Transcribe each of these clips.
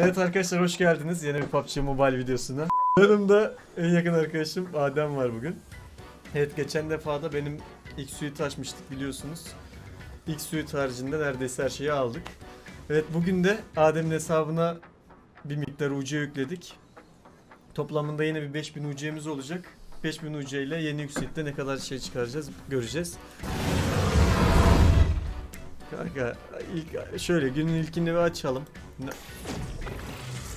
Evet arkadaşlar hoş geldiniz yeni bir PUBG Mobile videosuna. Yanımda en yakın arkadaşım Adem var bugün. Evet geçen defa da benim ilk suite açmıştık biliyorsunuz. İlk suite haricinde neredeyse her şeyi aldık. Evet bugün de Adem'in hesabına bir miktar UC yükledik. Toplamında yine bir 5000 UC'miz olacak. 5000 UC ile yeni suite'de ne kadar şey çıkaracağız göreceğiz. Kanka ilk şöyle günün ilkini bir açalım.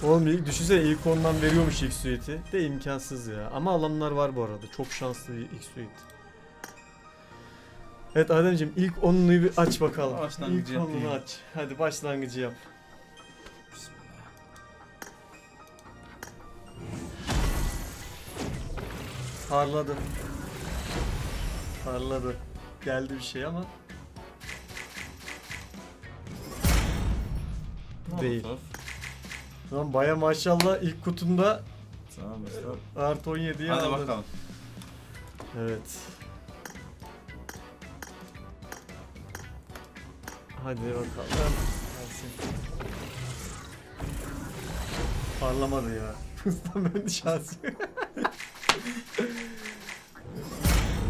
Oğlum ilk düşünsene ilk ondan veriyormuş ilk suite'i. De imkansız ya. Ama alanlar var bu arada. Çok şanslı bir ilk suite. Evet Ademciğim ilk onunu bir aç bakalım. Başlangıcı ilk onunu aç. Hadi başlangıcı yap. Parladı. Parladı. Geldi bir şey ama Değil. Molotof. Lan baya maşallah ilk kutunda Tamam Mustafa. artı 17'yi Hadi aldın. bakalım. Evet. Hadi bakalım. Parlamadı ya. Ustam ben de şans yok.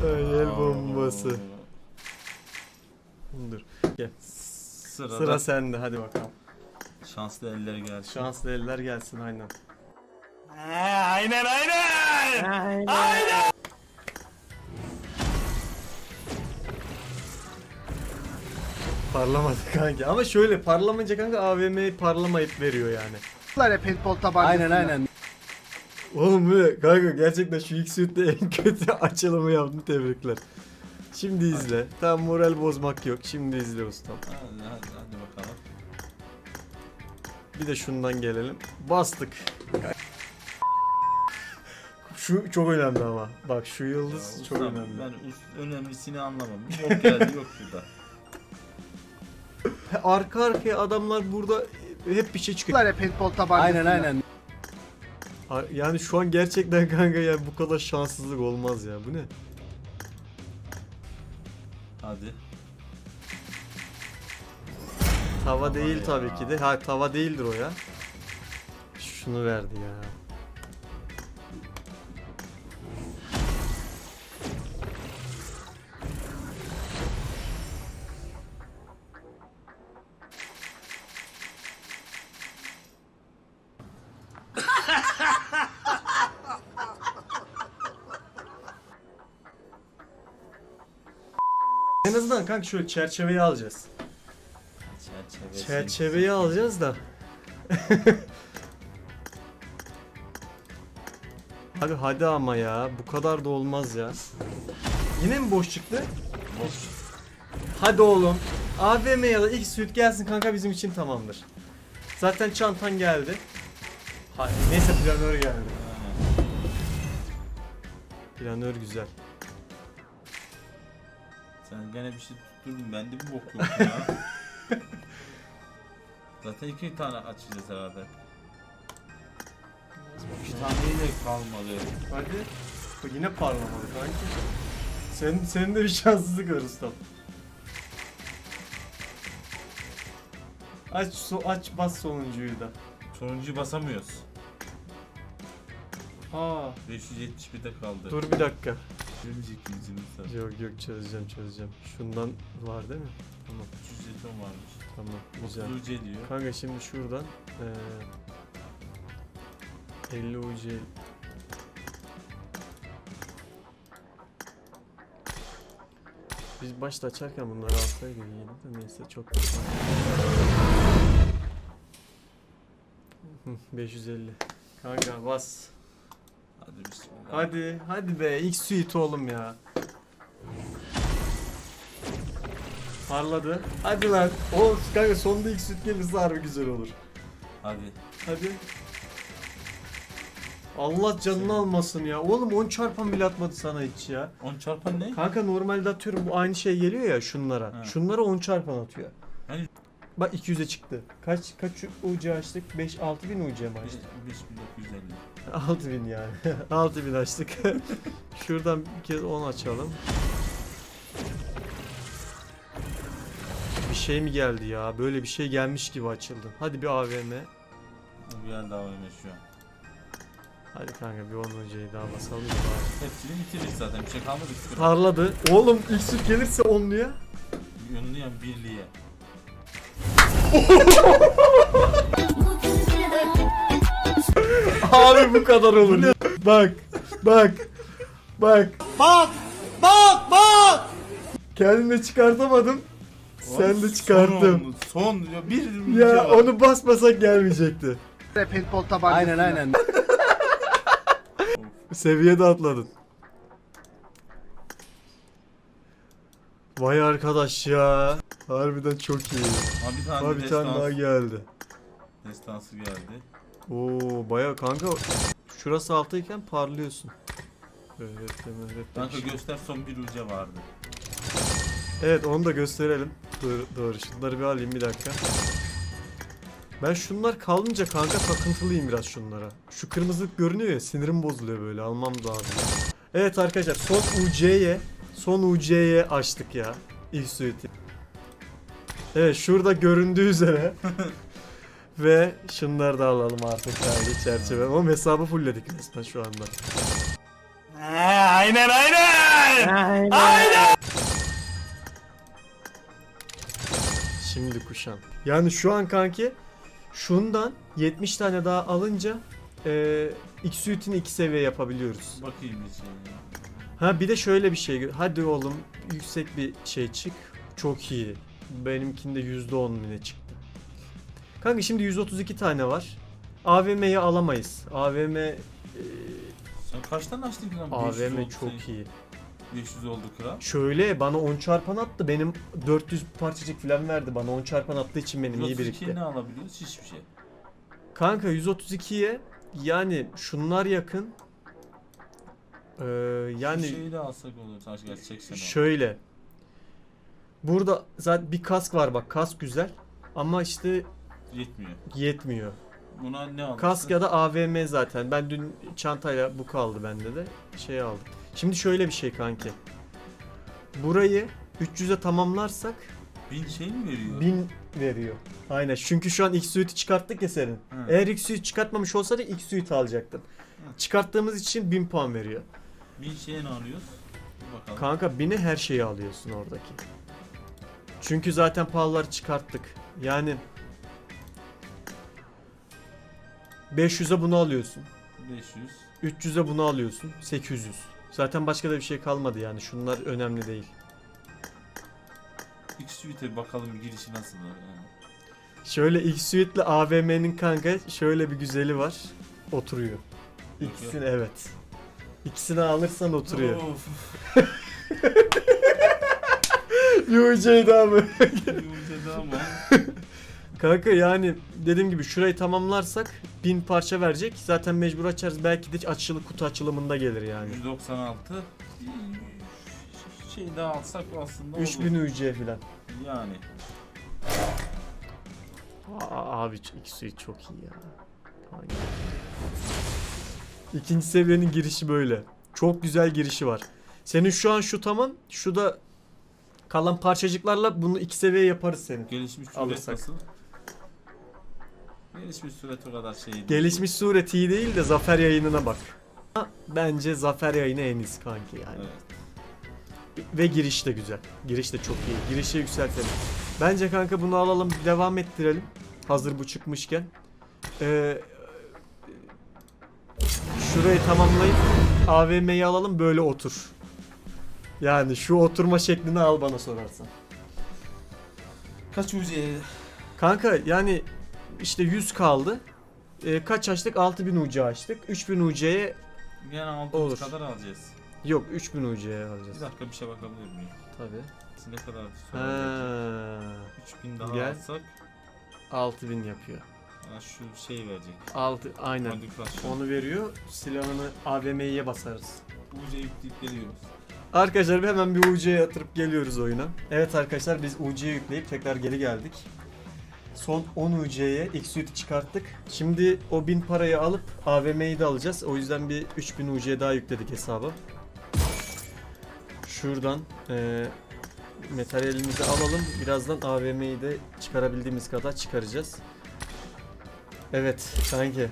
Ay, El bombası. Dur. Sırada Sıra sende hadi bakalım. Şanslı eller gelsin. Şanslı eller gelsin aynen. aynen aynen. Parlamadı kanka. Ama şöyle parlamayınca kanka AVM'yi parlamayıp veriyor yani. Var paintball tabancası. Aynen aynen. Oğlum bu ne? Kanka gerçekten şu ilk suite'de en kötü açılımı yaptın tebrikler. Şimdi izle. Tam moral bozmak yok. Şimdi izle ustam. Hadi hadi hadi. Bir de şundan gelelim. Bastık. Şu çok önemli ama. Bak şu yıldız Ya, çok ustam, önemli. Ben us- önemlisini anlamam. Yok geldi yok şurada. Arka arkaya adamlar burada hep bir şey çıkıyor. Var paintball tabancası. Aynen aynen. Ha- Yani şu an gerçekten kanka ya bu kadar şanssızlık olmaz ya. Bu ne? Hadi. Tava değil tabii ki de. Ha tava değildir o ya. Şunu verdi ya. En azından kanka şöyle çerçeveyi alacağız. Çerçeve. Çerçeveyi alacağız da. Abi hadi ama ya bu kadar da olmaz ya. Yine mi boş çıktı? Boş. Hadi oğlum. AVM ya da ilk suit gelsin kanka bizim için tamamdır. Zaten çantan geldi. Hayır, neyse planör geldi. Planör güzel. Sen gene bir şey tutturdun. Bende bir bok yok ya. Zaten iki tane açacağız herhalde. İki taneyle kalmadı. Hadi. Bak yine parlamadı kanki. Senin, senin de bir şanssızlık var ustam. Aç, so, aç bas sonuncuyu da. Sonuncuyu basamıyoruz. Aa, 571'de kaldı. dur bir dakika. Çözmeyecek yüzümüz var. Yok yok çözeceğim çözeceğim. Şundan var değil mi? Tamam 300 jeton varmış. tamam güzel. 30 UC diyor. Kanka şimdi şuradan eee 50 UC Biz başta açarken bunları alsaydık iyiydi de neyse çok Hı, 550 Kanka bas Hadi bismillah. Hadi hadi be ilk suite oğlum ya Parladı Hadi lan O kanka sonunda ilk suite gelirse harbi güzel olur Hadi. Hadi. Allah canını almasın ya. Oğlum 10 çarpan bile atmadı sana hiç ya. 10 çarpan ne? Kanka normalde atıyorum bu aynı şey geliyor ya şunlara. Ha. Şunlara 10 çarpan atıyor. Hani- Bak 200'e çıktı. Kaç kaç UC açtık? 5 6000 UC mi açtık? 5950. 6000 yani. 6000 açtık. Şuradan bir kez 10 açalım. Şey mi geldi ya? Böyle bir şey gelmiş gibi açıldı. Hadi bir AVM. Bu geldi AVM şu an. Hadi kanka bir 10 UC'yi daha basalım. Hepsini bitirdik zaten. Bir şey kalmadı ki. Parladı. Oğlum ilk süt gelirse onluya. Yönlüyen birliğe. Abi bu kadar olur. bak. Bak. Bak. Bak. Bak. Bak. Kendimi çıkartamadım. Sen de çıkarttın. Son, son ya bir Ya onu basmasak gelmeyecekti. Paintball tabancası. Aynen aynen. Seviyede atladın. Vay arkadaş ya. Harbiden çok iyi. Ha bir tane Abi bir tane daha geldi. Destansı geldi. Oo baya kanka şurası alttayken parlıyorsun. Öğretmen öğretmen. Kanka göster son bir uca vardı. Evet onu da gösterelim. Doğru, doğru. Şunları bir alayım bir dakika. Ben şunlar kalınca kanka takıntılıyım biraz şunlara. Şu kırmızılık görünüyor ya sinirim bozuluyor böyle almam lazım. Evet arkadaşlar son UC'ye son UC'ye açtık ya. İlk suite'i. Evet şurada göründüğü üzere. Ve şunları da alalım artık daha çerçeve. Ama hesabı fullledik resmen şu anda. Şimdi kuşan. Yani şu an kanki şundan 70 tane daha alınca e, X suite'ini 2 seviye yapabiliyoruz. Bakayım bir şey ya. Ha bir de şöyle bir şey. Hadi oğlum yüksek bir şey çık. Çok iyi. Benimkinde %10 mu ne çıktı? Kanka şimdi 132 tane var. AVM'yi alamayız. AVM e, Sen kaçtan açtın ki lan? 500 AVM çok iyi. 500 oldu kral. Şöyle bana 10 çarpan attı. Benim 400 parçacık falan verdi bana. 10 çarpan attığı için benim iyi 132'ye birikti. ne alabiliyoruz? Hiçbir şey. Kanka 132'ye yani şunlar yakın. Ee, Yani Şu şeyi de alsak olur. Taş gel 80 al. şöyle. Burada zaten bir kask var bak kask güzel. Ama işte Yetmiyor. yetmiyor. Buna ne alırsın? Kask ya da AVM zaten. Ben dün çantayla bu kaldı bende de. Şey aldım. Şimdi şöyle bir şey kanki. Burayı 300'e tamamlarsak 1000 şey mi veriyor? 1000 veriyor. Aynen. Çünkü şu an X suite'i çıkarttık ya senin. Hı. Eğer X suite çıkartmamış olsaydı X suite alacaktın. Çıkarttığımız için 1000 puan veriyor. 1000 şeye ne alıyoruz? Bakalım. Kanka 1000'e her şeyi alıyorsun oradaki. Çünkü zaten pahalıları çıkarttık. Yani 500'e bunu alıyorsun. 500. 300'e bunu alıyorsun. 800. Zaten başka da bir şey kalmadı yani. Şunlar önemli değil. X Suite'e bakalım girişi nasıl? Yani. Şöyle X Suite ile AVM'nin kanka şöyle bir güzeli var. Oturuyor. İkisini evet. İkisini alırsan oturuyor. UC'de abi. Yumuşadı ama. Kanka yani dediğim gibi şurayı tamamlarsak 1000 parça verecek. Zaten mecbur açarız. Belki de açılı kutu açılımında gelir yani. 196. Şey daha alsak aslında olur. 3000 UC falan. Yani. Aa, abi ikisi çok iyi ya. Hangi? İkinci seviyenin girişi böyle. Çok güzel girişi var. Senin şu an şu tamam. Şu da kalan parçacıklarla bunu iki seviye yaparız senin. Gelişmiş Alırsak. nasıl? Gelişmiş suret o kadar şey değil. Gelişmiş suret iyi değil de zafer yayınına bak. Bence zafer yayını en iyisi kanki yani. Evet. Ve giriş de güzel. Giriş de çok iyi. Girişi yükseltelim. Bence kanka bunu alalım devam ettirelim. Hazır bu çıkmışken. Ee, şurayı tamamlayıp AVM'yi alalım böyle otur. Yani şu oturma şeklini al bana sorarsan. Kaç UC? Kanka yani işte 100 kaldı. Ee, kaç açtık? 6000 UC açtık. 3000 UC'ye Gene aldığımız Olur. kadar alacağız. yok 3000 UC'ye alacağız. Bir dakika bir şey bakabilir miyim? Tabii. Ne kadar sonra Ha, 3000 daha Gel. alsak 6000 yapıyor. ha, şu şey verecek. 6 aynen. Modifikasyon. Onu veriyor. Silahını AVM'ye basarız. UC yükleyip geliyoruz. Arkadaşlar hemen bir UC'ye yatırıp geliyoruz oyuna. Evet arkadaşlar biz UC'ye yükleyip tekrar geri geldik. Son 10 UC'ye X-Suite'i çıkarttık. Şimdi o 1000 parayı alıp AVM'yi de alacağız. O yüzden bir 3000 UC daha yükledik hesaba. Şuradan eee materyalimizi alalım. Birazdan AVM'yi de çıkarabildiğimiz kadar çıkaracağız. Evet sanki.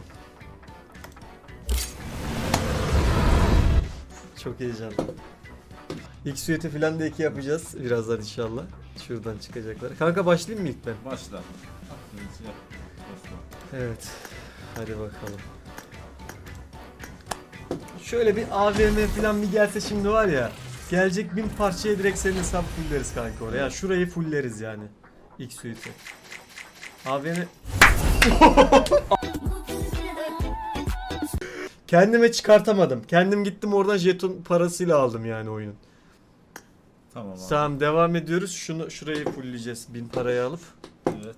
Çok heyecanlı. İlk suiti falan da iki yapacağız birazdan inşallah. Şuradan çıkacaklar. Kanka başlayayım mı ilk ben? Başla. Yap. Evet. Hadi bakalım. Şöyle bir AVM falan bir gelse şimdi var ya. Gelecek bin parçaya direkt senin hesap fulleriz kanka oraya. Yani şurayı fulleriz yani. İlk suiti. AVM... Kendime çıkartamadım. Kendim gittim oradan jeton parasıyla aldım yani oyunun. Tamam abi. Tamam devam ediyoruz. Şunu şurayı fullleyeceğiz bin parayı alıp. Evet.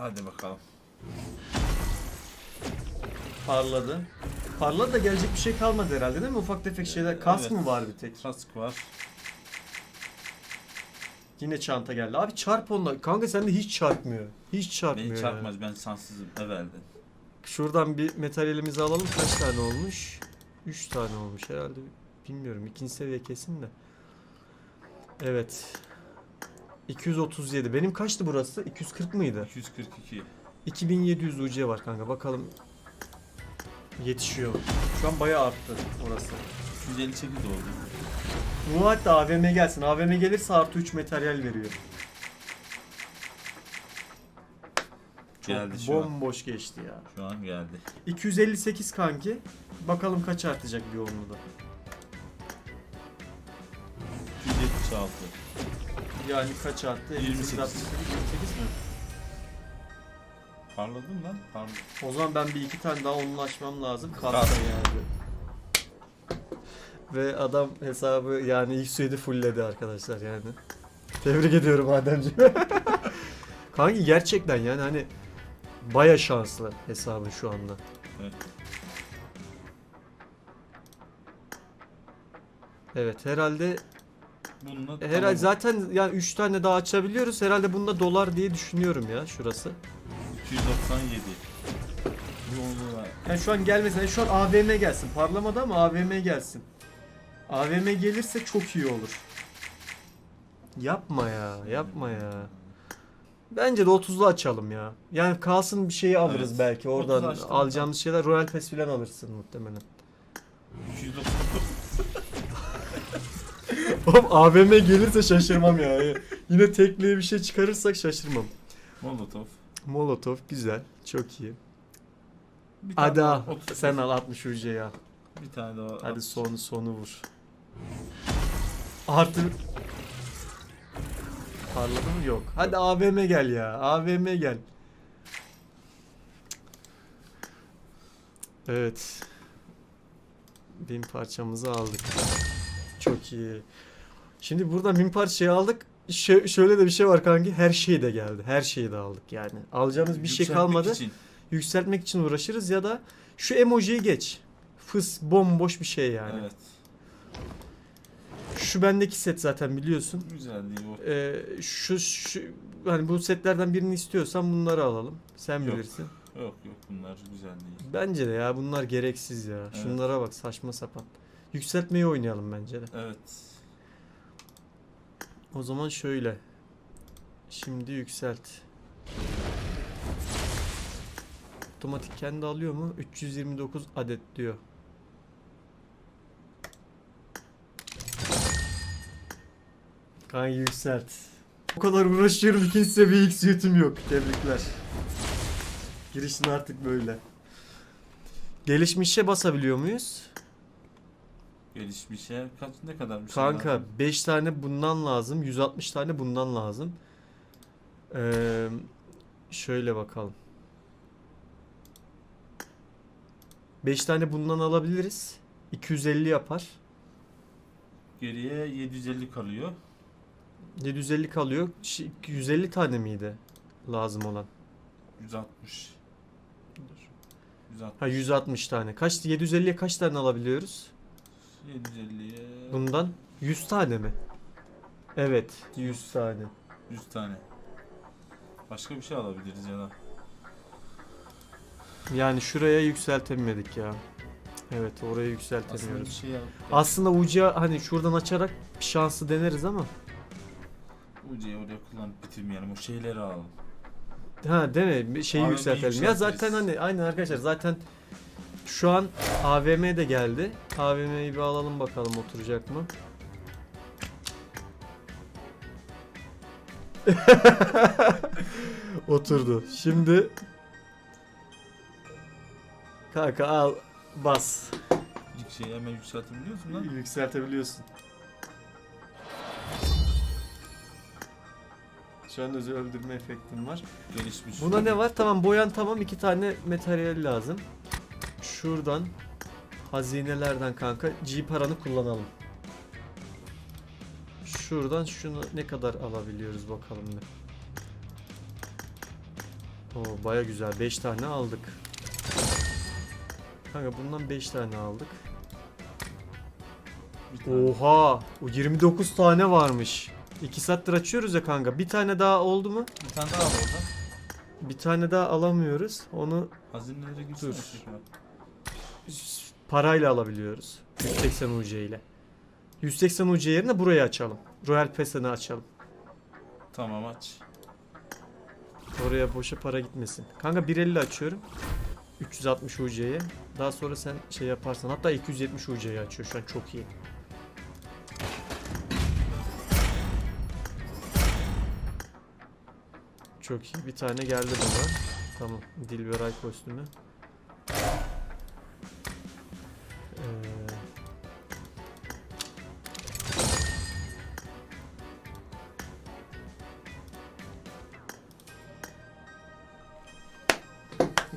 Hadi bakalım. Parladı. Parladı da gelecek bir şey kalmadı herhalde değil mi? Ufak tefek şeyler. Kask Evet. mı var bir tek? Kask var. Yine çanta geldi. Abi çarp onunla. Kanka sende hiç çarpmıyor. Hiç çarpmıyor. Beni yani. çarpmaz ben şanssızım evvelden. Şuradan bir materyalimizi alalım. Kaç tane olmuş? 3 tane olmuş herhalde. Bilmiyorum. ikinci seviye kesin de. Evet. 237. Benim kaçtı burası? 240 mıydı? 242. 2700 UC var kanka. Bakalım yetişiyor. Şu an bayağı arttı orası. 258 oldu. Bu hatta AVM gelsin. AVM gelirse artı 3 materyal veriyor. Çok Geldi şu an. bomboş geçti ya. Şu an geldi. 258 kanki. Bakalım kaç artacak bir onlu da. 276. Yani kaç arttı? 28. 28 mi? Parladım lan. Parladım. O zaman ben bir iki tane daha onlu açmam lazım. Kalsın yani. Ve adam hesabı yani ilk suyunu fullledi arkadaşlar yani. Tebrik ediyorum Ademciğim. Kanki gerçekten yani hani baya şanslı hesabın şu anda. Evet. Evet herhalde Bununla herhalde tamam. zaten yani 3 tane daha açabiliyoruz. Herhalde bunda dolar diye düşünüyorum ya şurası. 297. Yolu var. Yani şu an gelmesin. Yani şu an AVM gelsin. Parlamadı ama AVM gelsin. AVM gelirse çok iyi olur. Yapma ya, yapma ya. Bence de 30'lu açalım ya. Yani kalsın bir şeyi alırız Evet. belki. 30 Oradan açtım. alacağımız şeyler Royal Pass falan alırsın muhtemelen. 299. Oğlum AVM gelirse şaşırmam ya. Yine tekliğe bir şey çıkarırsak şaşırmam. Molotov. Molotov güzel. Çok iyi. Bir tane Hadi al. daha 30. Sen al 60 UC'yi al. Bir tane daha. Hadi at. sonu sonu vur. Artı Parladı mı? Yok. Hadi AVM gel ya. AVM gel. Evet. Bin parçamızı aldık. Çok iyi. Şimdi burada bin parçayı aldık. Şö- şöyle de bir şey var kanki. Her şey de geldi. Her şeyi de aldık yani. Alacağımız bir şey Yükseltmek kalmadı için. yükseltmek için uğraşırız ya da şu emojiyi geç. Fıs bomboş bir şey yani. Evet. Şu bendeki set zaten biliyorsun. Güzel değil o. Ee, şu, şu hani bu setlerden birini istiyorsan bunları alalım. Sen Yok. bilirsin. Yok yok bunlar güzel değil. Bence de ya bunlar gereksiz ya. Evet. Şunlara bak saçma sapan. Yükseltmeyi oynayalım bence de. Evet. O zaman şöyle. Şimdi yükselt. Otomatik kendi alıyor mu? 329 adet diyor. Kanka yükselt. O kadar uğraşıyorum ikinci seviye ilk suite'im yok. Tebrikler. Girişin artık böyle. Gelişmişe basabiliyor muyuz? Gelişmişe kaç ne kadar bir şey Kanka lazım? 5 tane bundan lazım. 160 tane bundan lazım. Ee, şöyle bakalım. 5 tane bundan alabiliriz. 250 yapar. Geriye 750 kalıyor. 750 kalıyor. Şi- 150 tane miydi lazım olan? 160. 160. Ha 160 tane. Kaç 750'ye kaç tane alabiliyoruz? 750'ye Bundan 100 tane mi? Evet, 100 tane. 100 tane. Başka bir şey alabiliriz ya da. Yani şuraya yükseltemedik ya. Evet, oraya Aslında bir yükseltemiyoruz. şey yap. Aslında uca hani şuradan açarak bir şansı deneriz ama Ucu'yu oraya kullanıp bitirmeyelim. O şeyleri alalım. Ha değil mi? Bir Şeyi AVM'yi yükseltelim. Ya zaten hani aynen arkadaşlar zaten şu an AVM de geldi. AVM'yi bir alalım bakalım oturacak mı? Oturdu. Şimdi Kanka al bas. İlk şeyi hemen yükseltebiliyorsun lan. Yükseltebiliyorsun. Şu an özü öldürme efektim var. Gelişmiş. Buna ne var? Tamam boyan tamam iki tane materyal lazım. Şuradan hazinelerden kanka G paranı kullanalım. Şuradan şunu ne kadar alabiliyoruz bakalım bir. Oo baya güzel 5 tane aldık. Kanka bundan 5 tane aldık. Tane. Oha! O 29 tane varmış. 2 saattir açıyoruz ya kanka. Bir tane daha oldu mu? Bir tane daha orada. Bir tane daha alamıyoruz. Onu Hazinelere girsene Dur. Parayla alabiliyoruz. 180 UC ile. 180 UC yerine burayı açalım. Royal Pass'ını açalım. Tamam aç. Oraya boşa para gitmesin. Kanka 150 açıyorum. 360 UC'ye. Daha sonra sen şey yaparsan hatta 270 UC'ye açıyor şu an çok iyi. Çok iyi. Bir tane geldi bana. Tamam. Dilberay kostümü.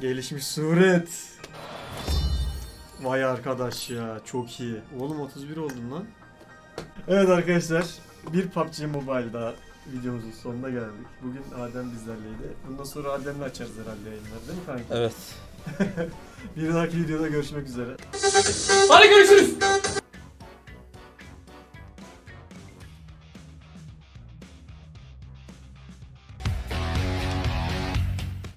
Gelişmiş suret. Vay arkadaş ya çok iyi. Oğlum 31 oldun lan. Evet arkadaşlar bir PUBG Mobile daha videomuzun sonuna geldik. Bugün Adem bizlerleydi. Bundan sonra Adem'le açarız herhalde yayınları değil mi kanka? Evet. Bir dahaki videoda görüşmek üzere. Hadi görüşürüz.